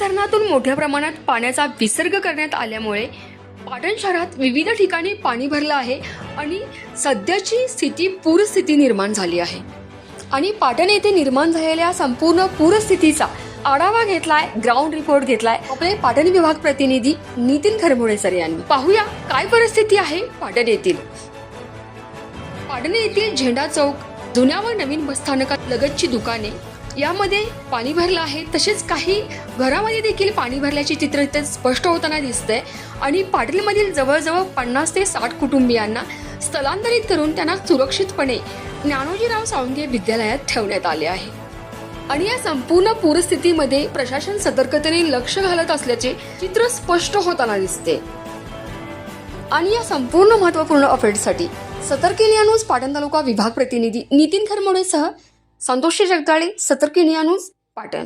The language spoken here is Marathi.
धरणातून मोठ्या प्रमाणात पाण्याचा विसर्ग करण्यात आल्यामुळे पाटण शहरात विविध ठिकाणी पाणी भरलं आहे आणि सध्याची स्थिती पूरस्थिती निर्माण झाली आहे. आणि पाटण येथे निर्माण झालेल्या संपूर्ण पूरस्थितीचा आढावा घेतलाय ग्राउंड रिपोर्ट घेतलाय आपले पाटण विभाग प्रतिनिधी नितीन खरमोडे सर यांनी. पाहूया काय परिस्थिती आहे पाटण येथील. पाटण येथील झेंडा चौक जुन्या व नवीन बसस्थानकात लगतची दुकाने यामध्ये पाणी भरलं आहे. तसेच काही घरामध्ये देखील पाणी भरल्याचे चित्र इथे स्पष्ट होताना दिसतंय. आणि पाटीलमधील जवळजवळ पन्नास ते साठ कुटुंबियांना स्थलांतरित करून त्यांना सुरक्षितपणे ज्ञानोजीराव सावंगे विद्यालयात ठेवण्यात आले आहे. आणि या संपूर्ण पूरस्थितीमध्ये प्रशासन सतर्कतेने लक्ष घालत असल्याचे चित्र स्पष्ट होताना दिसते. आणि या संपूर्ण महत्त्वपूर्ण अपडेटसाठी सतर्क न्यूज पाटण तालुका विभाग प्रतिनिधी नितीन खरमोडेसह संतोषी जगदाळे सतर्किनिया न्यूज पाटण